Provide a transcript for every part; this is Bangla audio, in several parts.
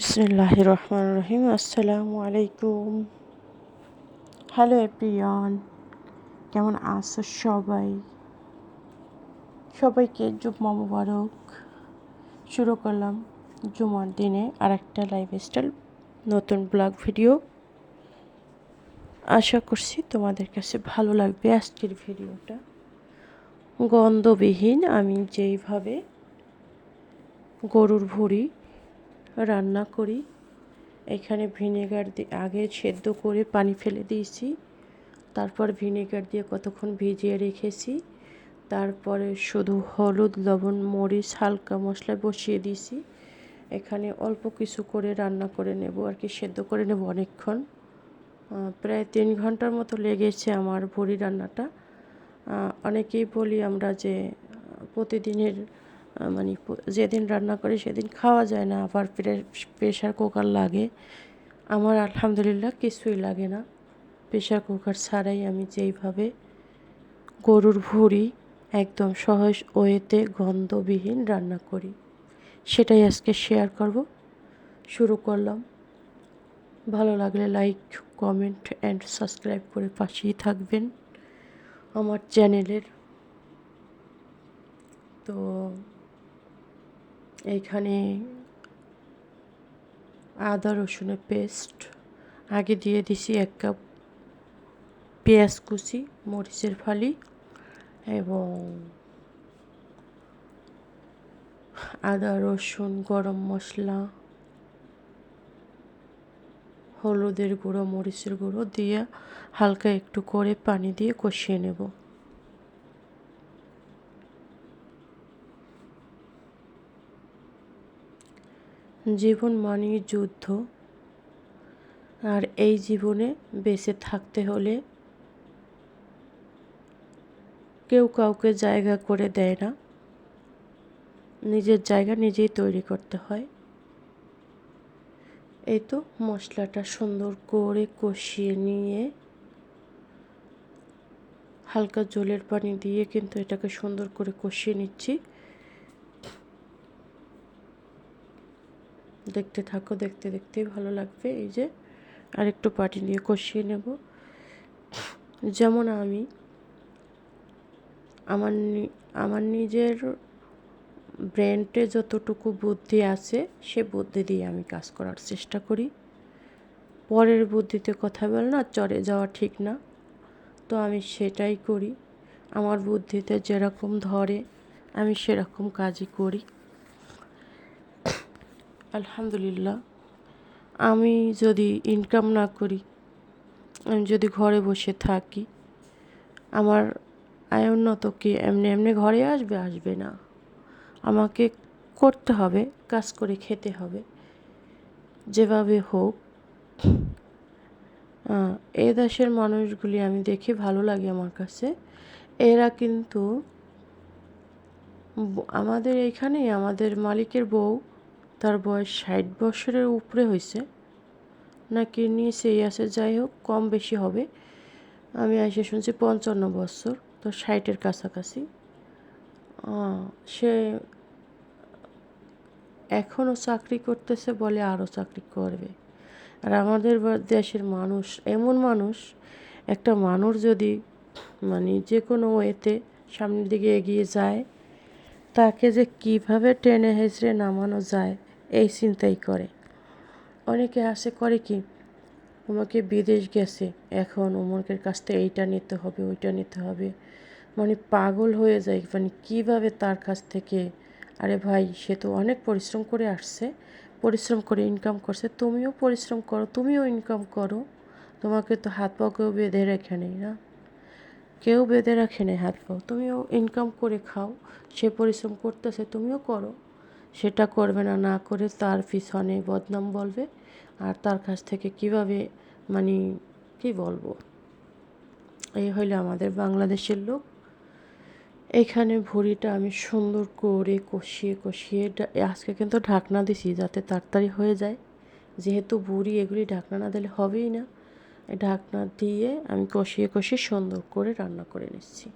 বিসমিল্লাহ রহমান রহিম আসসালামু আলাইকুম হ্যালো এপ্রিয়ন কেমন আছো সবাই? সবাইকে জুম্মা মুবারক। শুরু করলাম জুমার দিনে আর একটা লাইফস্টাইল নতুন ব্লগ ভিডিও আশা করছি তোমাদের কাছে ভালো লাগবে আজকের ভিডিওটা গন্ধবিহীন আমি যেইভাবে গরুর ভুড়ি রান্না করি। এখানে ভিনেগার দিয়ে আগে সেদ্ধ করে পানি ফেলে দিয়েছি। তারপর ভিনেগার দিয়ে কতক্ষণ ভিজিয়ে রেখেছি। তারপরে শুধু হলুদ, লবণ, মরিচ, হালকা মশলা বসিয়ে দিয়েছি। এখানে অল্প কিছু করে রান্না করে নেব, আর কি সেদ্ধ করে নেব অনেকক্ষণ। প্রায় তিন ঘণ্টার মতো লেগেছে আমার ভরি রান্নাটা। অনেকেই বলি আমরা যে প্রতিদিনের মানে যেদিন রান্না করি সেদিন খাওয়া যায় না, আবার প্রেশার কুকার লাগে। আমার আলহামদুলিল্লাহ কিছুই লাগে না। প্রেশার কুকার ছাড়াই আমি যেইভাবে গরুর ভুড়ি একদম সহজ ওয়েতে গন্ধবিহীন রান্না করি। সেটাই আজকে শেয়ার করব। শুরু করলাম। ভালো লাগলে লাইক কমেন্ট অ্যান্ড সাবস্ক্রাইব করে পাশেই থাকবেন আমার চ্যানেলের তো এইখানে আদা, রসুনের পেস্ট, আগে দিয়ে দিছি এক কাপ পেঁয়াজ কুচি, মরিচের ফালি এবং আদা, রসুন, গরম মশলা, হলুদের গুঁড়ো, মরিচের গুঁড়ো দিয়ে হালকা একটু করে পানি দিয়ে কষিয়ে নেব। জীবন মানেই যুদ্ধ। আর এই জীবনে বেঁচে থাকতে হলে কেউ কাউকে জায়গা করে দেয় না। নিজের জায়গা নিজেই তৈরি করতে হয়। এই তো মশলাটা সুন্দর করে কষিয়ে নিয়ে হালকা জলের পানি দিয়ে কিন্তু এটাকে সুন্দর করে কষিয়ে নিচ্ছি। দেখতে থাকো, দেখতে দেখতেই ভালো লাগবে। এই যে আরেকটু পাটি নিয়ে কষিয়ে নেব। যেমন আমি আমার আমার নিজের ব্রেনটে যতটুকু বুদ্ধি আছে, সে বুদ্ধি দিয়ে আমি কাজ করার চেষ্টা করি। পরের বুদ্ধিতে কথা বল না, চড়ে যাওয়া ঠিক না। তো আমি সেটাই করি। আমার বুদ্ধিতে যেরকম ধরে, আমি সেরকম কাজই করি। আলহামদুলিল্লাহ। আমি যদি ইনকাম না করি, আমি যদি ঘরে বসে থাকি, আমার আয় উন্নত কি এমনি এমনি ঘরে আসবে? আসবে না। আমাকে করতে হবে, কাজ করে খেতে হবে। যেভাবে হোক এ দেশের মানুষগুলি আমি দেখি ভালো লাগে আমার কাছে। এরা কিন্তু আমাদের এইখানেই আমাদের মালিকের বউ তার বয়স ষাট বছরের উপরে হয়েছে। নাকি নিচেই আছে, যাই হোক, কম বেশি হবে। আমি এসে শুনছি পঞ্চান্ন বছর, তো ষাটের কাছাকাছি। সে এখনও চাকরি করতেছে বলে আরও চাকরি করবে। আর আমাদের দেশের মানুষ, এমন মানুষ, একটা মানুষ যদি মানে যে কোনো ওয়েতে সামনের দিকে এগিয়ে যায়, তাকে যে কীভাবে টেনে হেঁচড়ে নামানো যায় এই চিন্তাই করে। অনেকে আসে করে কি আমাকে বিদেশ গেছে, এখন অমুকের কাছ থেকে এইটা নিতে হবে, ওইটা নিতে হবে। মানে পাগল হয়ে যায় মানে কীভাবে তার কাছ থেকে, আরে ভাই, সে তো অনেক পরিশ্রম করে আসছে, পরিশ্রম করে ইনকাম করছে, তুমিও পরিশ্রম করো, তুমিও ইনকাম করো। তোমাকে তো হাত পা কেউ বেঁধে রেখে নেই না? কেউ বেঁধে রাখে নেই হাত পাও তুমিও ইনকাম করে খাও, সে পরিশ্রম করতেছে, তুমিও করো। সেটা করবে না না করে তার পিছনে বদনাম বলবে আর তার কাছ থেকে কীভাবে মানে কি বলব? এই হইলে আমাদের বাংলাদেশের লোক। এখানে ভুড়িটা আমি সুন্দর করে কষিয়ে কষিয়ে আজকে কিন্তু ঢাকনা দিছি যাতে তাড়াতাড়ি হয়ে যায়। যেহেতু বুড়ি এগুলি ঢাকনা না দিলে হবেই না। ঢাকনা দিয়ে আমি কষিয়ে কষিয়ে সুন্দর করে রান্না করে নিচ্ছি।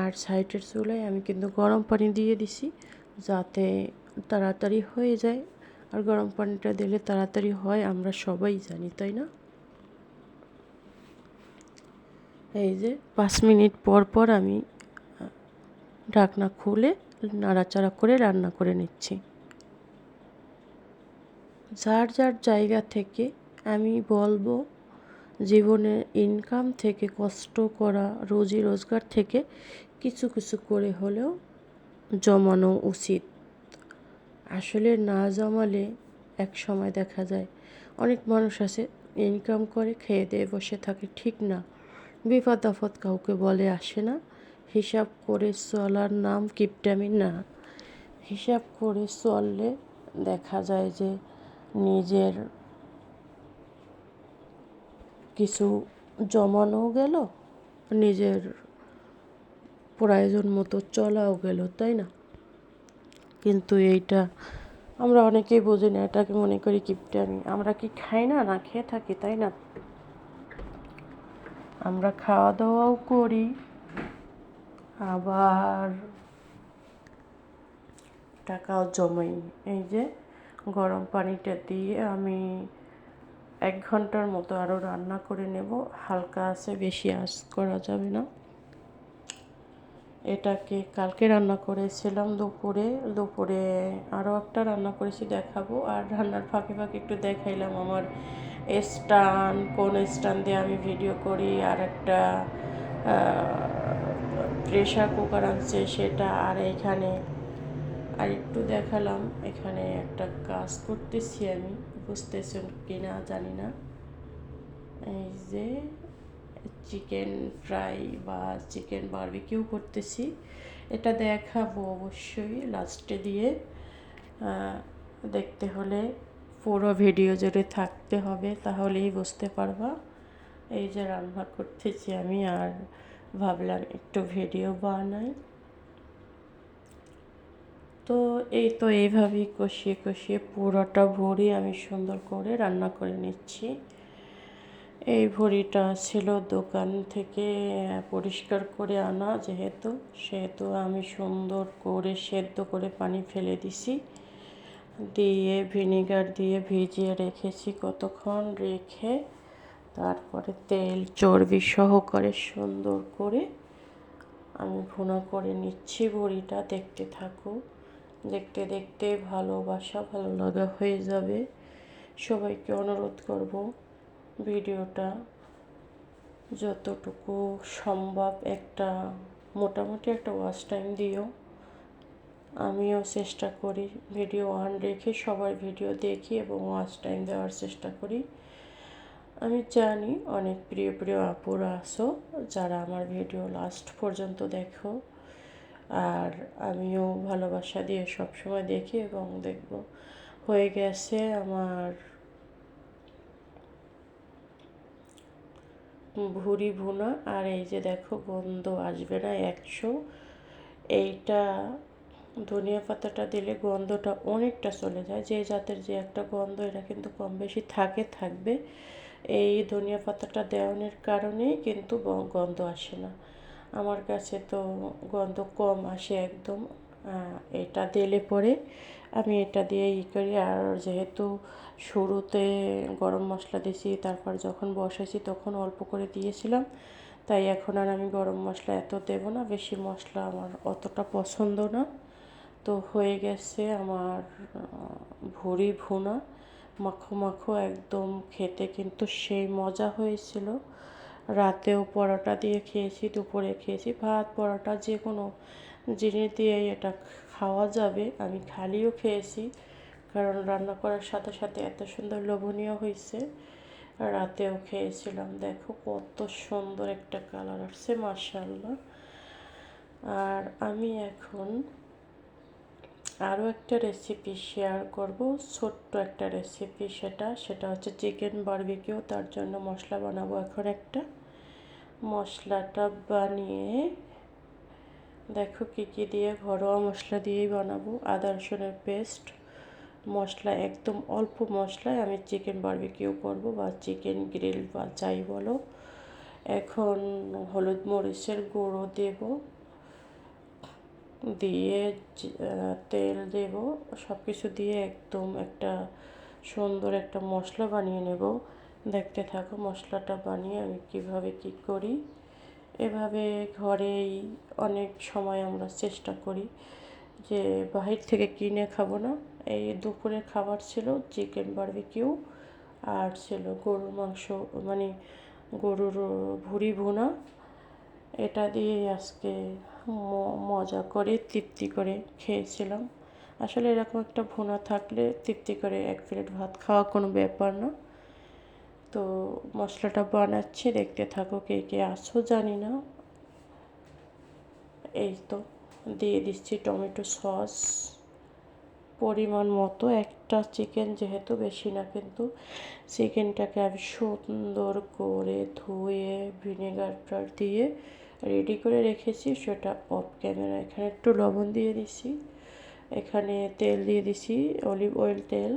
আর সাইডের চুলায় আমি কিন্তু গরম পানি দিয়ে দিছি যাতে তাড়াতাড়ি হয়ে যায়। আর গরম পানিটা দিলে তাড়াতাড়ি হয়, আমরা সবাই জানি, তাই না? এই যে পাঁচ মিনিট পর পর আমি ঢাকনা খুলে নাড়াচাড়া করে রান্না করে নিচ্ছি। যার যার জায়গা থেকে আমি বলব, জীবনে ইনকাম থেকে, কষ্ট করা, রোজি রোজগার থেকে কিছু কিছু করে হলেও জমানো উচিত। আসলে না জমালে এক সময় দেখা যায়। অনেক মানুষ আছে ইনকাম করে, খেয়ে দিয়ে বসে থাকে, ঠিক না। বিপদ আপদ কাউকে বলে আসে না। হিসাব করে চলার নাম কিপটামি না। হিসাব করে চললে দেখা যায় যে নিজের কিছু জমানো গেল, নিজের প্রয়োজন মতো চলাও গেল, তাই না? কিন্তু এইটা আমরা অনেকেই বুঝি না, এটাকে মনে করি কিপটামি। আমরা কি খাই না? না খেয়ে থাকি, তাই না? আমরা খাওয়া দাওয়াও করি, আবার টাকাও জমাই। এই যে গরম পানিটা দিয়ে আমি এক ঘণ্টার মতো আরও রান্না করে নেব। হালকা আছে, বেশি আঁচ করা যাবে না। এটাকে কালকে রান্না করেছিলাম দুপুরে। দুপুরে আরও একটা রান্না করেছি দেখাবো। আর রান্নার ফাঁকে ফাঁকে একটু দেখাইলাম আমার স্টান, কোন স্টান দিয়ে আমি ভিডিও করি। আর একটা প্রেশার কুকার আনছে সেটা। আর এখানে আর একটু দেখালাম, এখানে একটা কাজ করতেছি আমি। বুঝতেছেন কি না জানি না। এই যে চিকেন ফ্রাই বা চিকেন বারবিকিউ করতেছি। এটা দেখাবো অবশ্যই লাস্টে দিয়ে। দেখতে হলে পুরো ভিডিও জুড়ে থাকতে হবে, তাহলেই বুঝতে পারবা। এই যে রান্না করতেছি আমি আর ভাবলাম একটু ভিডিও বানাই। তো এই তো এইভাবেই কষিয়ে কষিয়ে পুরোটা ভরি আমি সুন্দর করে রান্না করে নিচ্ছি। এই ভরিটা ছিল দোকান থেকে পরিষ্কার করে আনা যেহেতু, সেহেতু আমি সুন্দর করে সেদ্ধ করে পানি ফেলে দিছি। দিয়ে ভিনিগার দিয়ে ভিজিয়ে রেখেছি কতক্ষণ রেখে তারপরে তেল চর্বি সহকারে সুন্দর করে আমি ভুনা করে নিচ্ছি বড়িটা দেখতে থাকো, দেখতে দেখতে ভালোবাসা ভালো লাগা হয়ে যাবে। সবাইকে অনুরোধ করব ভিডিওটা যতটুকু সম্ভব একটা, মোটামুটি একটা ওয়াচ টাইম দিও। আমিও চেষ্টা করি ভিডিও অন রেখে সবার ভিডিও দেখি এবং ওয়াচ টাইম দেওয়ার চেষ্টা করি। আমি জানি অনেক প্রিয় প্রিয় আপুরা আসো যারা আমার ভিডিও লাস্ট পর্যন্ত দেখো। আর আমিও ভালোবাসা দিয়ে সবসময় দেখি এবং দেখব। হয়ে গেছে আমার ভুরি ভুনা, আর এই যে দেখো গন্ধ আসবে না একশো। এইটা ধনিয়া পাতাটা দিলে গন্ধটা অনেকটা চলে যায়। যে জাতের যে একটা গন্ধ, এটা কিন্তু কম বেশি থাকে, থাকবে। এই ধনিয়া পাতাটা দেওয়ানোর কারণেই কিন্তু গন্ধ আসে না। আমার কাছে তো গন্ধ কম আসে একদম। এটা দিলে পরে আমি এটা দিয়ে ই করি। আর যেহেতু শুরুতে গরম মশলা দিয়েছি তারপর যখন বসেছি তখন অল্প করে দিয়েছিলাম। তাই এখন আর আমি গরম মশলা এত দেব না, বেশি মশলা আমার অতটা পছন্দ না। তো হয়ে গেছে আমার ভুড়ি ভুনা। মাখো মাখো একদম খেতে কিন্তু সেই মজা হয়েছিল। রাতেও পরোটা দিয়ে খেয়েছি, দুপুরে খেয়েছি। ভাত, পরোটা যে কোনো জিনিস দিয়ে এটা খাওয়া যাবে। আমি খালিও খেয়েছি, কারণ রান্না করার সাথে সাথে এত সুন্দর লোভনীয় হয়েছে। রাতেও খেয়েছিলাম, দেখো কত সুন্দর একটা কালার আসছে মার্শাল্লাহ আর আমি এখন আরও একটা রেসিপি শেয়ার করব, ছোট্ট একটা রেসিপি সেটা। সেটা হচ্ছে চিকেন বারবিকিউ তার জন্য মশলা বানাবো এখন একটা। মশলাটা বানিয়ে দেখো কী কী দিয়ে ঘরোয়া মশলা দিয়েই বানাবো। আদা, রসুনের পেস্ট, মশলা, একদম অল্প মশলায় আমি চিকেন বারবিকিউ করব বা চিকেন গ্রিল বা যাই বলো। এখন হলুদ মরিচের গুঁড়ো দেব, দিয়ে তেল দেব সব কিছু দিয়ে একদম একটা সুন্দর একটা মশলা বানিয়ে নেব। দেখতে থাকো মশলাটা বানিয়ে আমি কীভাবে কি করি। এভাবে ঘরেই অনেক সময় আমরা চেষ্টা করি যে বাহির থেকে কিনে খাব না। এই দুপুরের খাবার ছিল চিকেন বারবিকিউ আর ছিল গরুর মাংস মানে গরুর ভুড়ি ভুনা। এটা দিয়ে আজকে মজা করে, তৃপ্তি করে খেয়েছিলাম। আসলে এরকম একটা ভুনা থাকলে তৃপ্তি করে এক প্লেট ভাত খাওয়া কোনো ব্যাপার না। তো মশলাটা বানাচ্ছি, দেখতে থাকো কে কে আসো জানি না। এই তো, দিয়ে দিচ্ছি টমেটো সস। পরিমাণ মতো, একটা চিকেন যেহেতু বেশি না, কিন্তু চিকেনটাকে আমি সুন্দর করে ধুয়ে ভিনেগারটা দিয়ে রেডি করে রেখেছি। সেটা অফ ক্যামেরা, এখানে একটু লবণ দিয়ে দিছি। এখানে তেল দিয়ে দিছি, অলিভ অয়েল তেল।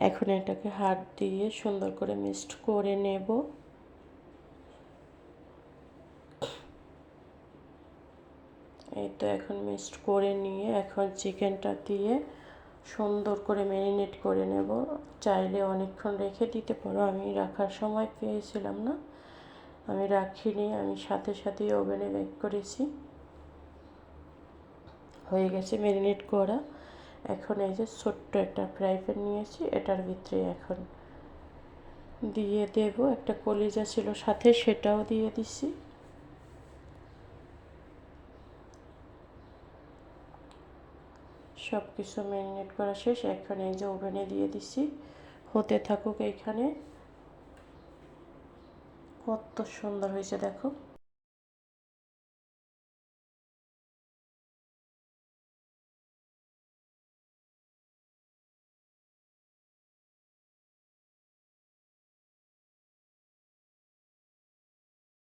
এখন এটাকে হাত দিয়ে সুন্দর করে মিক্সড করে নেব। এই তো এখন মিক্সড করে নিয়ে এখন চিকেনটা দিয়ে সুন্দর করে ম্যারিনেট করে নেব। চাইলে অনেকক্ষণ রেখে দিতে পারো। আমি রাখার সময় পেয়েছিলাম না। আমি রাখিনি, আমি সাথে সাথেই ওভেনে বেক করেছি। হয়ে গেছে ম্যারিনেট করা। এখন এই যে ছোট্ট একটা ফ্রাই প্যান নিয়েছি, এটার ভিতরে এখন দিয়ে দেব। একটা কলিজা ছিল সাথে, সেটাও দিয়ে দিছি। সব কিছু ম্যারিনেট করা শেষ। এখন এই যে ওভেনে দিয়ে দিছি। হতে থাকুক এইখানে। কত সুন্দর হয়েছে, দেখো।